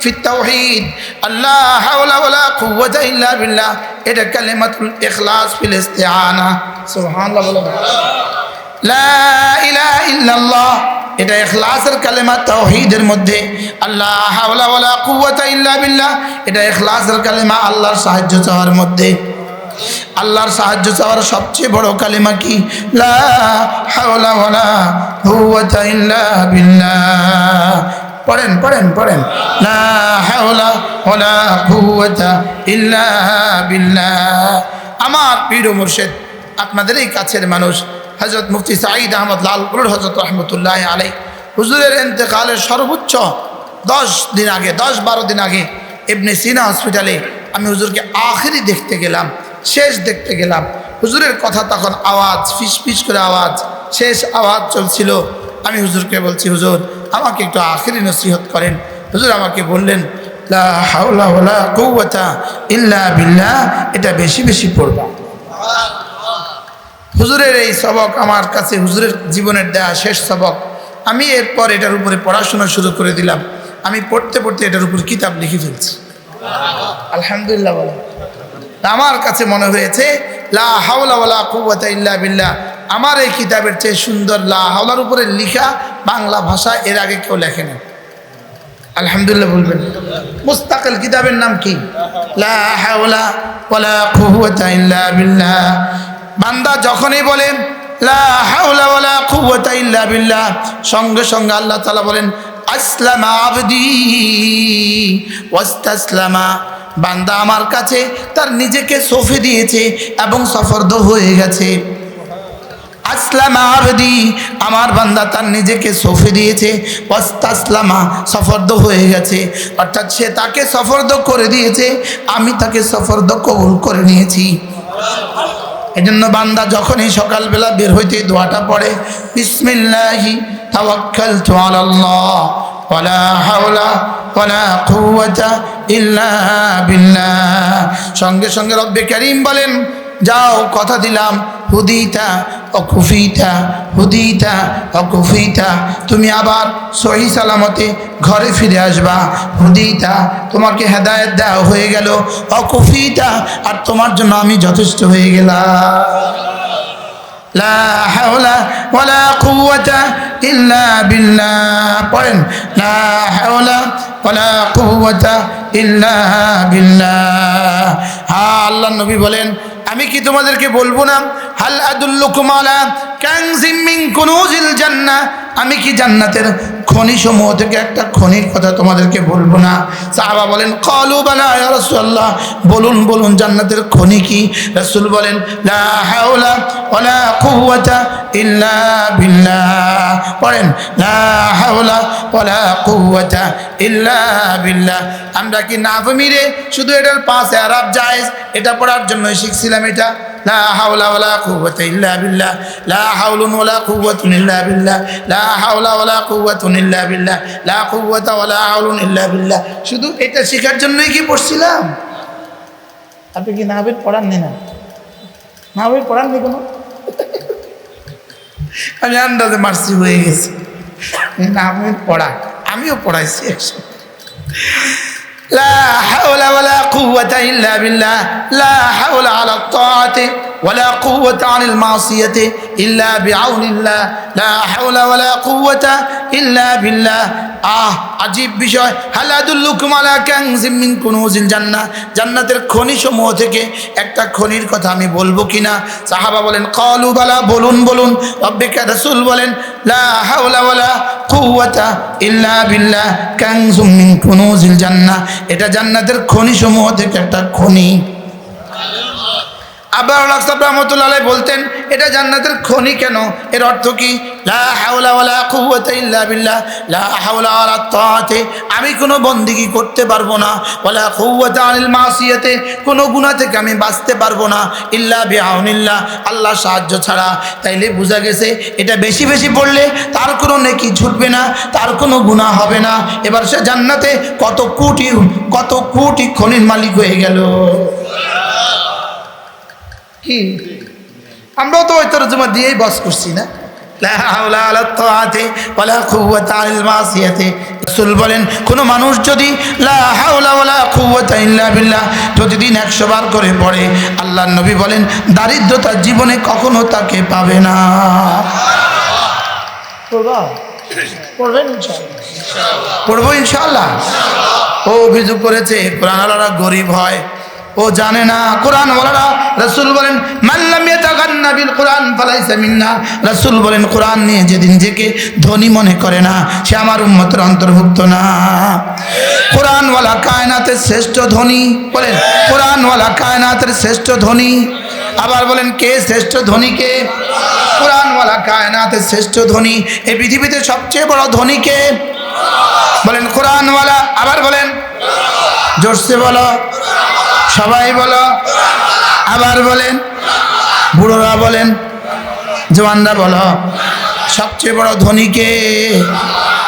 في التوحيد الله حول ولا قوة إلا بالله এটা কালিমাতুল ইখলাস ফিল ইস্তিআনা সুবহানাল্লাহ বলো লা ইলাহা ইল্লাল্লাহ এটা ইখলাসের কালেমা তাওহীদের মধ্যে আল্লাহ হাওলা ওয়ালা কুওয়াতা ইল্লা বিল্লাহ এটা ইখলাসের কালেমা আল্লাহর সাহায্য চাওয়ার মধ্যে আল্লাহর সাহায্য চাওয়ার সবচেয়ে বড় কালেমা কি লা হাওলা ওয়ালা কুওয়াতা ইল্লা বিল্লাহ পড়েন পড়েন পড়েন। আমার পীর মুর্শিদ, আপনাদের এই কাছের মানুষ হজরত মুফতি সাঈদ আহমদ লালপুর হজরত রহমতুল্লাহ আলাই হুজুরের এতেকালের সর্বোচ্চ দশ দিন আগে, দশ বারো দিন আগে এমনি সিনা হসপিটালে আমি হুজুরকে আখেরি দেখতে গেলাম, শেষ দেখতে গেলাম। হুজুরের কথা তখন আওয়াজ, ফিস ফিস করে আওয়াজ, শেষ আওয়াজ চলছিল। আমি হুজুরকে বলছি, হুজুর, আমাকে একটু আখেরি নসিহত করেন। হুজুর আমাকে বললেন এটা বেশি বেশি পড়বা। হুজুরের এই সবক আমার কাছে হুজুরের জীবনের দেয়া শেষ সবক। আমি এরপর এটার উপরে পড়াশোনা শুরু করে দিলাম। আমি পড়তে পড়তে এটার উপর কিতাব লিখে ফেলছি। আলহামদুলিল্লাহ আমার কাছে মনে হয়েছে, লা হাওলা ওয়ালা কুওয়াতা ইল্লা বিল্লাহ। আমার এই কিতাবের চেয়ে সুন্দর লা হাওলার উপরে লিখা বাংলা ভাষা এর আগে কেউ লেখে না আলহামদুলিল্লাহ বলবেন। মুস্তাকিল কিতাবের নাম কি? বান্দা যখনই বলেন, লা হাওলা ওয়ালা কুওয়াতা ইল্লা বিল্লাহ, সঙ্গে সঙ্গে আল্লাহ তালা বলেন, আসলামা বান্দা আমার কাছে তার নিজেকে সফে দিয়েছে এবং সফর্দ হয়ে গেছে। আসলামা আবদি, আমার বান্দা তার নিজেকে সফে দিয়েছে। ওয়াস্তাসলামা, সফর্দ হয়ে গেছে। অর্থাৎ সে তাকে সফর্দ করে দিয়েছে, আমি তাকে সফর্দ কবুল করে নিয়েছি। এজন্য বান্দা যখনই সকালবেলা বের হইতে দোয়াটা পড়ে, বিসমিল্লাহি, তাওয়াক্কালতু আলাল্লাহ, ওয়ালা হাওলা ওয়ালা কুওয়াতা ইল্লা বিল্লাহ। সঙ্গে সঙ্গে রব্বে করিম বলেন, যাও কথা দিলাম, হুদিতা অকুফিতা, হুদিতা, অকুফিতা, তুমি আবার সহি সালামতে ঘরে ফিরে আসবা। হুদিতা, তোমাকে হেদায়ত দেওয়া হয়ে গেল। অকুফিতা, আর তোমার জন্য আমি যথেষ্ট হয়ে গেলাম। লা হাওলা ওয়ালা কুওয়াতা ইল্লা বিল্লাহ। পড়েন, লা হাওলা ওয়ালা কুওয়াতা ইল্লা বিল্লাহ। হ্যাঁ আল্লাহ নবী বলেন আমি কি তোমাদেরকে বলব না? হাল আদুল্লুকুমালা মিন কুনুজিল জান্নাহ। আমি কি জান্নাতের খনি সমূহ থেকে একটা খনির কথা তোমাদেরকে বলব না? সাহাবা বলেন, কলু বালা রাসূলুল্লাহ। বলুন বলুন, জান্নাতের খনি কি? রাসূল বলেন হাওলা ইল্লা হাওলা ইল্লা আমরা কি না মিরে শুধু এটার পাঁচ আরব জায়েজ? এটা পড়ার জন্য শিখছিলাম এটা। লা হাওলা ওয়ালা কুওয়াতা ইল্লা বিল্লাহ, লা হাওলুন ওয়ালা কুওয়াতুন ইল্লা বিল্লাহ, লা হাওলা ওয়ালা কুওয়াতুন ইল্লা বিল্লাহ, লা কুওয়াতা ওয়ালা হাওলুন ইল্লা বিল্লাহ। শুধু এটা শেখার জন্যই কি পড়ছিলাম? আপনি কি নাহবিদ পড়াননি না? নাহবিদ পড়াননি কোনো? আমি আন্দাজে মার্সি হয়ে গেছি। নাহবিদ পড়া, আমিও পড়াইছি একসাথে لا حول ولا قوة إلا بالله. لا حول على الطاعة. ولا قوة عن المعصية إلا بعون الله لا حول ولا قوة إلا بالله আহ আজীব বিষয় হালাদুল্লুকুম আলা কানজিম মিন কুনুজিল জান্নাহ জান্নাতের খনি সমূহ থেকে একটা খনির কথা আমি বলবো কিনা সাহাবা বলেন কালু বালা বলুন বলুন রব্বিকা রাসূল বলেন লা হাওলা ওয়ালা কুওয়াতা ইল্লা বিল্লাহ কানজুম মিন কুনুজিল জান্নাহ এটা জান্নাতের খনি সমূহ থেকে একটা খনি আবার সাহেব রহমতুল্লাহ বলতেন, এটা জান্নাতের খনি কেন? এর অর্থ কি? আমি কোনো বন্দিগি করতে পারব না আনিল কোনো গুনাহ থেকে আমি বাঁচতে পারব না, ইল্লা বিআউনিল্লাহ, আল্লাহ সাহায্য ছাড়া। তাইলে বোঝা গেছে, এটা বেশি বেশি পড়লে তার কোনো নেকি ছুটবে না, তার কোনো গুনাহ হবে না। এবার সে জান্নাতে কত কোটি কত কোটি খনির মালিক হয়ে গেল। কি আমরাও তো ওই তরজমা দিয়েই বস করছি না? বলেন কোন মানুষ যদি প্রতিদিন 100 বার করে পড়ে আল্লাহ নবী বলেন দারিদ্রতা জীবনে কখনো তাকে পাবে না। পড়বা পড়বেন ইনশাআল্লাহ। পড়ব ইনশাআল্লাহ। ও অভিযোগ করেছে আলারা গরিব হয় ও জানে না কোরআন ওয়ালারা রাসূল বলেন মাল্লাম বিল কোরআন রাসূল বলেন নিয়ে ধনী মনে করে না, সে অন্তর্ভুক্ত না। শ্রেষ্ঠ বলেন শ্রেষ্ঠ আবার বলেন, কে শ্রেষ্ঠ শ্রেষ্ঠ ধনী এই পৃথিবীতে সবচেয়ে বড় ধনী কে? বলেন, কোরআনওয়ালা। আবার বলেন, জোরসে বলো। সবাই বলো। আবার বলেন। বুড়োরা বলেন। জওয়ানরা বলো। সবচেয়ে বড় ধনীকে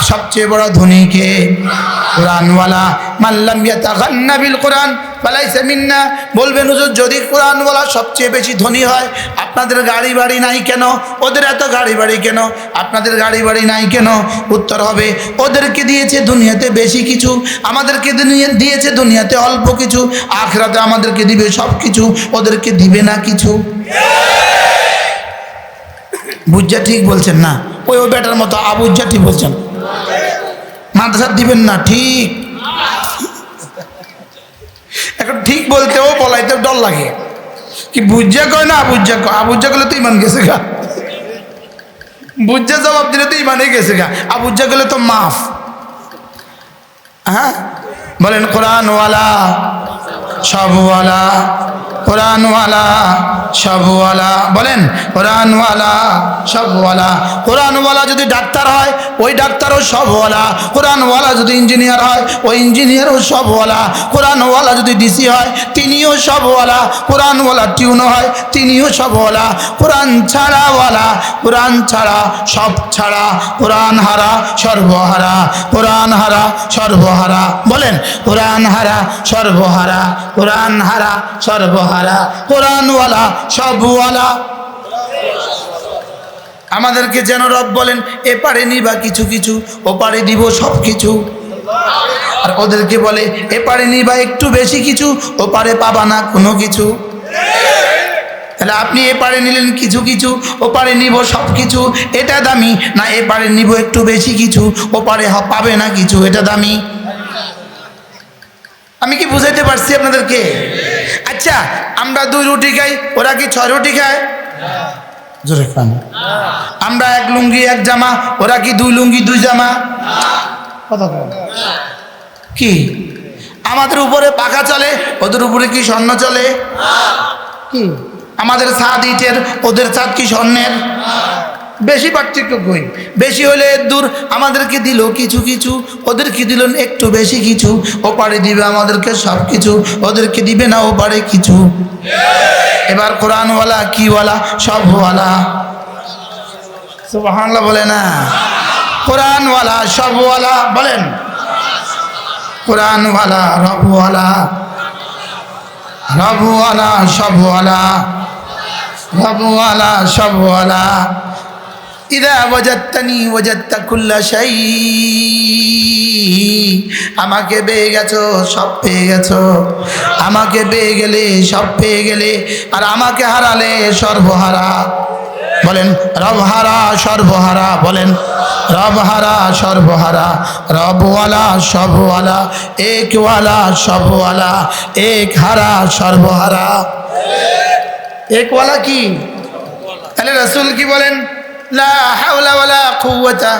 সবচেয়ে বড় ধনীকে কোরআনওয়ালা। মাল্লাম ইয়াতাগান্না বিল কোরআন। ফালাইসা মিন্না বলবেন হুজুর, যদি কোরআন বলা সবচেয়ে বেশি ধনী হয়, আপনাদের গাড়ি বাড়ি নাই কেন? ওদের এত গাড়ি বাড়ি কেন? আপনাদের গাড়ি বাড়ি নাই কেন? উত্তর হবে, ওদেরকে দিয়েছে দুনিয়াতে বেশি কিছু, আমাদেরকে দিয়েছে দুনিয়াতে অল্প কিছু, আখরাতে আমাদেরকে দিবে সব কিছু, ওদেরকে দিবে না কিছু। বুঝা ঠিক বলছেন না? ওই ওই বেটার মতো আবুজ্জা ঠিক বলছেন। মাদ্রাসা দিবেন না, ঠিক। এখন ঠিক বলতেও বলাইতে ডর লাগে। কি বুঝা কয় না আবুজ্জা কয়? আবুজ্জা করলে তো ইমান গেছে গা। বুঝা জবাব দিলে তো ইমানে গেছে গা। আবুজ্জা করলে তো মাফ। হ্যাঁ? বলেন কোরআনওয়ালা সবওয়ালা, কোরআনওয়ালা, সবওয়ালা, বলেন, কোরআনওয়ালা, সবওয়ালা। কোরআনওয়ালা যদি ডাক্তার হয়, ওই ডাক্তারও সবওয়ালা। কোরআনওয়ালা যদি ইঞ্জিনিয়ার হয়, ওই ইঞ্জিনিয়ারও সবওয়ালা। কোরআনওয়ালা যদি ডিসি হয়, তিনিও সবওয়ালা। কোরআনওয়ালা টিউনো হয়, তিনিও সবওয়ালা। কোরআন ছাড়াওয়ালা কোরআন ছাড়া সব ছাড়া। কোরআন হারা, সর্বহারা। কোরআন হারা, সর্বহারা। বলেন, কোরআন হারা, সর্বহারা। কোরআন হারা, সর্বহারা। কোরআনওয়ালা, সবওয়ালা। আমাদেরকে যেন রব বলেন, এ পারে নিবা কিছু কিছু, ও পারে দিব সব কিছু। আর ওদেরকে বলে, এ পারে নিবা একটু বেশি কিছু, ও পারে পাবা না কোনো কিছু। তাহলে আপনি এ পারে নিলেন কিছু কিছু, ও পারে নিব সব কিছু, এটা দামি। না, এ পারে নিব একটু বেশি কিছু, ও পারে পাবে না কিছু, এটা দামি। আমি কি বুঝাইতে পারছি আপনাদেরকে? আচ্ছা আমরা দুই রুটি খাই, ওরা কি ছয় রুটি খায়? আমরা এক লুঙ্গি, এক জামা, ওরা কি দুই লুঙ্গি, দুই জামা? কি? আমাদের উপরে পাখা চলে, ওদের উপরে কি স্বর্ণ চলে? কি? আমাদের ছাদ ইটের, ওদের ছাদ কি স্বর্ণের? বেশি পার্থক্য কই বেশি হলে দূর, আমাদেরকে দিল কিছু কিছু, ওদেরকে দিল একটু বেশি কিছু, ও পারে দিবে আমাদেরকে সব কিছু, ওদেরকে দিবে না, ও পারে কিছু। এবার কোরআনওয়ালা, কিওয়ালা, সবওয়ালা। সুবহানাল্লাহ বলে না। কোরআনওয়ালা, সবওয়ালা বলেন। কোরআনওয়ালা, রবওয়ালা। রবওয়ালা, সবওয়ালা। রবওয়ালা, সবওয়ালা। ইদা ওয়াজাত্তানি ওয়াজাত্তা কুল্লা আমাকে পেয়ে গেছো, সব পেয়ে গেছো। আমাকে পেয়ে গেলে, সব পেয়ে গেলে। আর আমাকে হারালে সর্বহারা। বলেন, রবহারা, সর্বহারা। বলেন, রবহারা, সর্বহারা। রবওয়ালা, সবওয়ালা। একওয়ালা, সবওয়ালা। এক হারা সর্বহারা। একওয়ালা কি? তাহলে রসুল কি বলেন? লা হাওলা ওয়ালা কুওয়াতা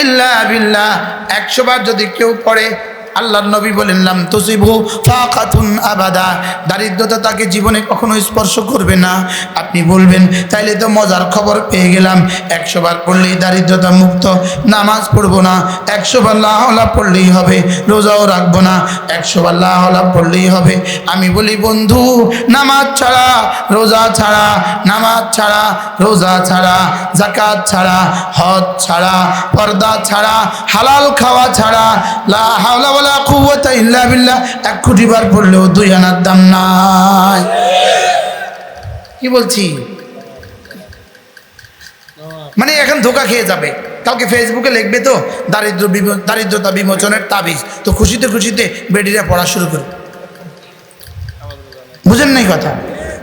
ইল্লা বিল্লাহ। একশো বার যদি কেউ পড়ে আল্লাহর নবী বলেন, লাম তুসিবু ফাকাতুন আবাদা। দারিদ্রতা তাকে জীবনে কখনো স্পর্শ করবে না। আপনি বলবেন, তাইলে তো মজার খবর পেয়ে গেলাম। একশো বার পড়লেই দারিদ্রতা মুক্ত, নামাজ পড়ব না। একশো বার লাহলা পড়লেই হবে, রোজাও রাখব না। একশো বার লাহলা পড়লেই হবে। আমি বলি, বন্ধু, নামাজ ছাড়া, রোজা ছাড়া, নামাজ ছাড়া, রোজা ছাড়া জাকাত ছাড়া, হজ ছাড়া, পর্দা ছাড়া, হালাল খাওয়া ছাড়া, লা হাওলা এক কোটি বার পড়লেও দুই আনার দাম নাই। কি বলছি? মানে এখন ধোকা খেয়ে যাবে। কাউকে ফেসবুকে লিখবে তো, দারিদ্র দারিদ্রতা বিমোচনের তাবিজ। তো খুশিতে খুশিতে বেডিরা পড়া শুরু করবে। বুঝেন নাই কথা?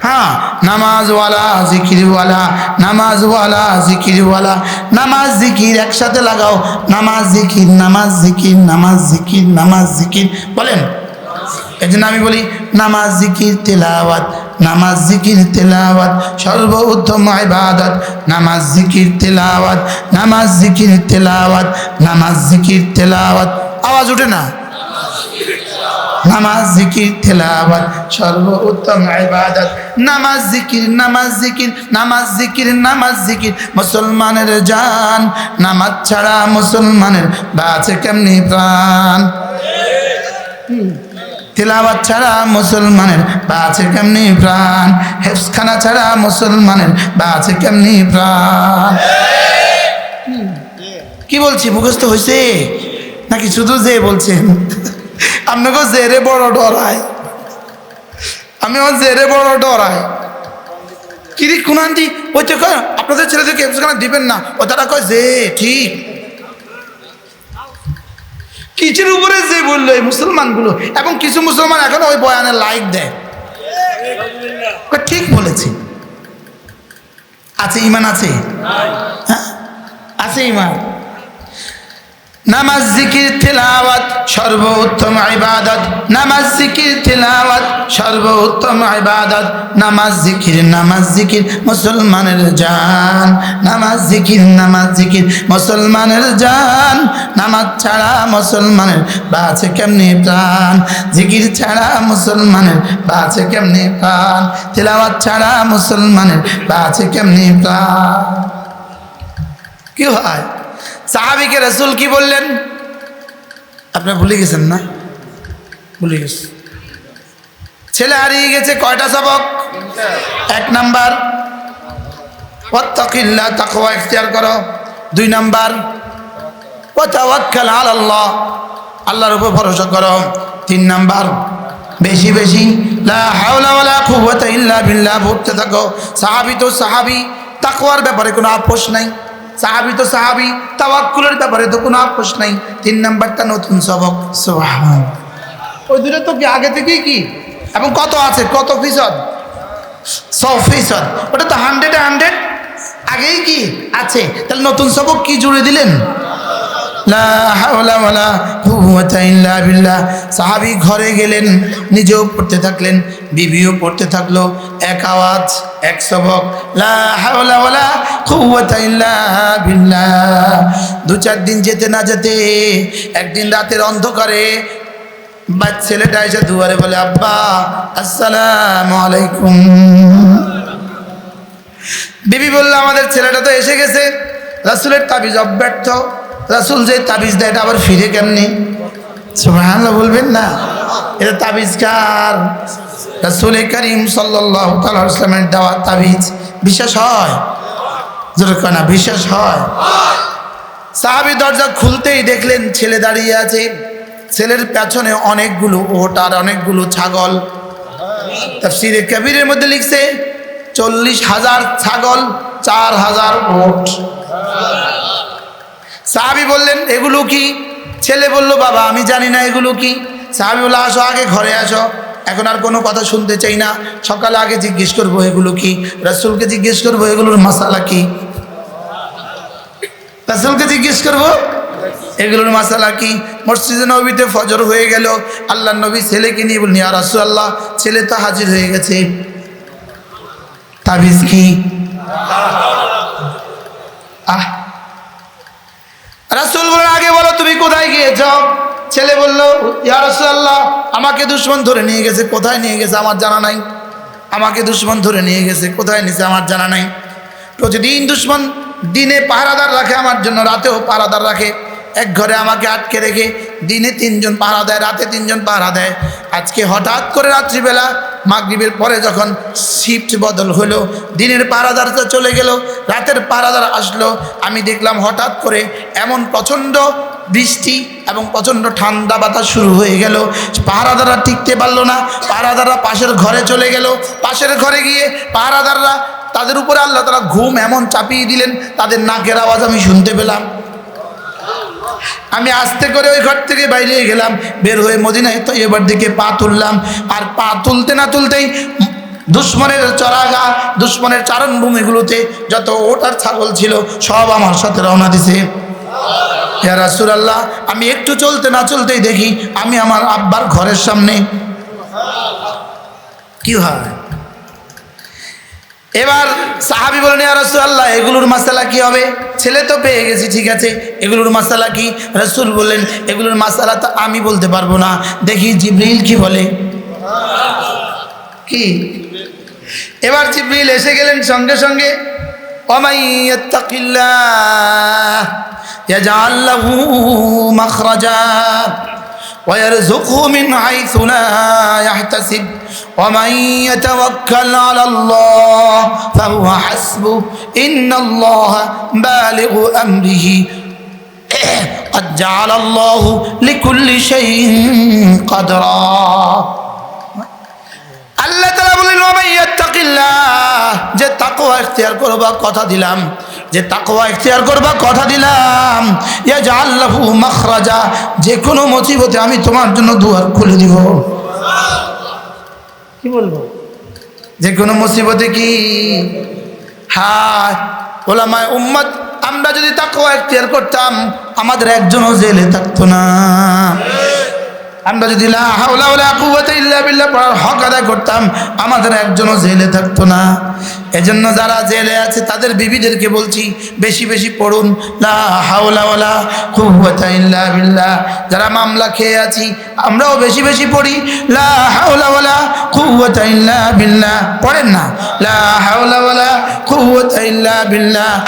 হ্যাঁ নামাজওয়ালা, জিকিরওয়ালা নামাজওয়ালা, জিকিরওয়ালা, নামাজ, জিকির একসাথে লাগাও। নামাজ, জিকির নামাজ জিকির নামাজ জিকির নামাজ, জিকির, বলেন। এই জন্য আমি বলি, নামাজ, জিকির, তেলাওয়াত, নামাজ, জিকির, তেলাওয়াত, সর্বোত্তম ইবাদত। নামাজ, জিকির, তেলাওয়াত, নামাজ, জিকির, তেলাওয়াত, নামাজ, জিকির, তেলাওয়াত। আওয়াজ ওঠে না? নামাজ, জিকির, তেলাওয়াত, সর্বোত্তম ইবাদত। নামাজ, জিকির নামাজ জিকির নামাজ জিকির নামাজ, জিকির। মুসলমানের জান, নামাজ ছাড়া মুসলমানের বাঁচে কেমনি প্রাণ? তেলাওয়াত ছাড়া মুসলমানের বাঁচে কেমনি প্রাণ? হেফসখানা ছাড়া মুসলমানের বাঁচে কেমনি প্রাণ? কি বলছি, মুখস্থ হয়েছে নাকি শুধু যে বলছেন? আপনাকে জেরে বড় ডরায়। আমি আমার জেরে বড় ডরায়। কিরি কুনান্তি ওই তো কয়, আপনাদের ছেলেদেরকে হেফসখানা দিবেন না? ও তারা কয় যে ঠিক। কিসের উপরে যে বলল এই মুসলমানগুলো? এবং কিছু মুসলমান এখনও ওই বয়ানে লাইক দেয়। ঠিক বলেছি। আছে ইমান আছে? হ্যাঁ? আছে ইমান? নামাজ, জিকির, তেলাওয়াত, সর্বোত্তম ইবাদত। নামাজ, জিকির, তেলাওয়াত, সর্বোত্তম ইবাদত। নামাজ, জিকির নামাজ, জিকির, মুসলমানের জান। নামাজ, জিকির নামাজ, জিকির, মুসলমানের জান। নামাজ ছাড়া মুসলমানের বাঁচে কেমনি প্রাণ? জিকির ছাড়া মুসলমানের বাঁচে কেমনি প্রাণ? তেলাওয়াত ছাড়া মুসলমানের বাঁচে কেমনি প্রাণ? কি হয়? সাহাবিকে রসুল কি বললেন? আপনার ভুলে গেছেন না? ভুলে গেছে। ছেলে হারিয়ে গেছে কয়টা সবক? এক নাম্বার ওয়াত্তাকিল্লাহ তাকওয়া ইখতিয়ার করো। দুই নাম্বার ও তাওয়াক্কাল আল্লাহ আল্লাহর উপর ভরসা করো। তিন নাম্বার বেশি বেশি লা হাওলা ওয়ালা কুওয়াতা ইল্লা বিল্লাহ পড়তে থাকো। সাহাবী তো সাহাবী তাকওয়ার ব্যাপারে কোনো আপোষ নাই। সাহাবী তো সাহাবি, তাওয়াক্কুলের ব্যাপারে তো কোনো আপোষ নাই। তিন নাম্বারটা নতুন সবক। ওই দুটো তো কি আগে থেকেই কি? এবং কত আছে? কত ফিসদ? ছ ফিসদ। ওটা তো হান্ড্রেড হান্ড্রেড আগেই কি? আছে। তাহলে নতুন সবক কি জুড়ে দিলেন? বিল্লাহ। সাহাবী ঘরে গেলেন, নিজেও পড়তে থাকলেন, বিবিও পড়তে থাকল, এক আওয়াজ, এক সবক দু চার দিন যেতে না যেতে, একদিন রাতের অন্ধকারে বা ছেলেটা এসে দুয়ারে বলে, আব্বা, আসসালাম আলাইকুম। বিবি বলল, আমাদের ছেলেটা তো এসে গেছে। রাসুলের তাবিজ অব্যর্থ। রাসুল যে তাবিজ দেয়, এটা আবার ফিরে কেমনি? সুবহানাল্লাহ বলবেন না। এটা তাবিজ কার? রাসুল করিম সাল্লাহ তালামের দেওয়া তাবিজ। বিশ্বাস হয়? জোরে না, বিশ্বাস হয়? সাহাবি দরজা খুলতেই দেখলেন ছেলে দাঁড়িয়ে আছে। ছেলের পেছনে অনেকগুলো ওট আর অনেকগুলো ছাগল। তাফসিরে কবিরের মধ্যে লিখছে, চল্লিশ হাজার ছাগল, চার হাজার ওট। সাহাবি বললেন, এগুলো কি? ছেলে বলল, বাবা, আমি জানি না এগুলো কি। সাহাবি বলল, আসো, আগে ঘরে আসো। এখন আর কোনো কথা শুনতে চাই না। সকালে আগে জিজ্ঞেস করব এগুলো কি? রাসুলকে জিজ্ঞেস করব, এগুলোর মশালা কি? রাসুলকে জিজ্ঞেস করব, এগুলোর মশালা কি? মসজিদে নবীতে ফজর হয়ে গেল। আল্লাহ নবী ছেলেকে নিয়ে বলনি আর রাসুল আল্লাহ ছেলে তো হাজির হয়ে গেছে। তাবিজ কি? আহ রাসুল বলেন আগে বলো, তুমি কোথায় গিয়েছ? ছেলে বলল, ইয়া রাসূলুল্লাহ, আমাকে দুশ্মন ধরে নিয়ে গেছে, কোথায় নিয়ে গেছে আমার জানা নাই? আমাকে দুশ্মন ধরে নিয়ে গেছে, কোথায় নিয়েছে আমার জানা নাই? প্রতিদিন দুশ্মন দিনে পাহারাদার রাখে আমার জন্য, রাতেও পাহারাদার রাখে। এক ঘরে আমাকে আটকে রেখে দিনে তিনজন পাহারা দেয়, রাতে তিনজন পাহারা দেয়। আজকে হঠাৎ করে রাত্রিবেলা মাগরিবের পরে যখন শিফট বদল হলো, দিনের পাহারাদারটা চলে গেল, রাতের পাহারাদার আসলো, আমি দেখলাম হঠাৎ করে এমন প্রচণ্ড বৃষ্টি এবং প্রচণ্ড ঠান্ডা বাতাস শুরু হয়ে গেল। পাহারাদাররা টিকতে পারল না পাহারাদাররা পাশের ঘরে চলে গেল। পাশের ঘরে গিয়ে পাহারাদাররা তাদের উপরে আল্লাহ তারা ঘুম এমন চাপিয়ে দিলেন, তাদের নাকের আওয়াজ আমি শুনতে পেলাম। আমি আস্তে করে ওই ঘর থেকে বাইরে গেলাম, বের হয়ে মদিনায় তো এবার দিকে পা তুললাম। আর পা তুলতে না তুলতেই দুশ্মনের চড়াগা দুশ্মনের চারণভূমিগুলোতে যত ওটার ছাগল ছিল, সব আমার সাথে রওনা দিছে। ইয়া রাসূলুল্লাহ, আমি একটু চলতে না চলতেই দেখি, আমি আমার আব্বার ঘরের সামনে। কি হয়? এবার সাহাবি বলেন রাসূলুল্লাহ, এগুলোর মাসালা কি হবে? ছেলে তো পেয়ে গেছি, ঠিক আছে। এগুলোর মাসালা কি? রাসূল বললেন, এগুলোর মাসালা তো আমি বলতে পারব না। দেখি জিবরিল কি বলে। কি? এবার জিবরিল এসে গেলেন সঙ্গে সঙ্গে ওমাই ইয়াত্তাকিল্লাহ, ইয়াজআল লাহু মাখরাজা। ويرزقه من حيث لا يحتسب ومن يتوكل على الله فهو حسبه إن الله بالغ أمره قد جعل الله لكل شيء قدرا আল্লাহ তালা বললেন ওমাইয়াত্তাকিল্লাহ যে তাকওয়া ইখতিয়ার করবা কথা দিলাম যে তাকওয়া ইখতিয়ার করবা, কথা দিলাম। ইয়া জাআল্লাহু মাখরাজা যে কোনো মুসিবতে আমি তোমার জন্য দুয়ার খুলে দিব। কি বলব? যে কোনো মুসিবতে কি? হ্যাঁ ওলামায় উম্মত, আমরা যদি তাকওয়া ইখতিয়ার করতাম, আমাদের একজনও জেলে থাকতো না। আমরা যদি হক আদায় করতাম, আমাদের একজনও জেলে থাকতো না। এজন্য যারা জেলে আছে, তাদের বিবিদেরকে বলছি, বেশি বেশি পড়ুন। যারা মামলা খেয়ে আছি, আমরাও বেশি বেশি পড়ি। লা হাওলা ওয়ালা কুওয়াতা ইল্লা বিল্লাহ। পড়েন না? লা হাওলা ওয়ালা কুওয়াতা ইল্লা বিল্লাহ।